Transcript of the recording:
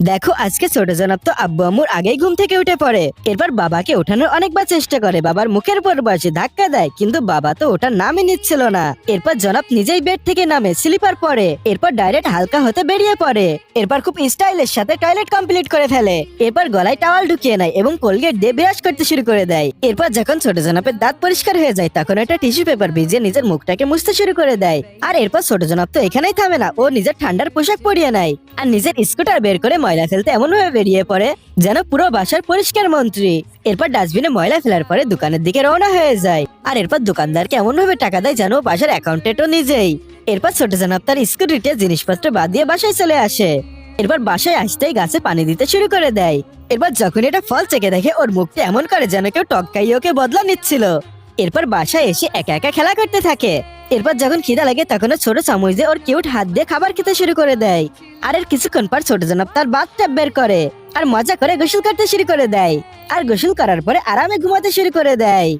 দেখো, আজকে ছোট জনাব তো আব্বু আম্মুর আগেই ঘুম থেকে উঠে পড়ে। এরপর বাবাকে ওঠানোর অনেকবার চেষ্টা করে, বাবার মুখের উপর বসে ধাক্কা দেয়, কিন্তু বাবা তো ওঠার নামই নিচ্ছিল না। এরপর জনাব নিজেই বেড থেকে নামে, স্লিপার পরে। এরপর ডাইরেক্ট হালকা হতে বেরিয়ে পড়ে। এরপর খুব স্টাইলের সাথে টয়লেট কমপ্লিট করে ফেলে। এরপর গলায় টাওয়াল ঢুকিয়ে নেয় এবং কোলগেট দিয়ে ব্রাশ করতে শুরু করে দেয়। এরপর যখন ছোট জনাবের দাঁত পরিষ্কার হয়ে যায়, তখন একটা টিস্যু পেপার ভিজিয়ে নিজের মুখটাকে মুছতে শুরু করে দেয়। আর এরপর ছোট জনাব তো এখানেই থামে না, ও নিজের ঠান্ডার পোশাক পরিয়ে নেয়। আর নিজের স্কুটার বের করে ময়লা ফেলতে এমন ভাবে বেরিয়ে পড়ে যেন পুরো বাসার পরিষ্কার মন্ত্রী। এরপর ডাস্টবিনে ময়লা ফেলার পরে দোকানের দিকে রওনা হয়ে যায়। আর এরপর দোকানদারকে এমন ভাবে টাকা দেয় যেন বাসার অ্যাকাউন্টেন্টও নিজেই। এরপর ছোট জনাব তার স্কুটিতে জিনিসপত্র বাদ দিয়ে বাসায় চলে আসে। এরপর বাসায় আসতেই গাছে পানি দিতে শুরু করে দেয়। এরপর যখন এটা ফল চেকে দেখে ওর মুখটা এমন করে যেন কেউ টক্কাই ওকে বদলা নিচ্ছিল। এরপর বাসায় এসে একা একা খেলা করতে থাকে। এরপর যখন খিদা লাগে, তখন ছোট চামচ দিয়ে ওর কিউট হাত দিয়ে খাবার খেতে শুরু করে দেয়। আর এর কিছুক্ষণ পর ছোট জনাব তার বাদ ট্যাপ বের করে আর মজা করে গোসল করতে শুরু করে দেয়। আর গোসল করার পরে আরামে ঘুমাতে শুরু করে দেয়।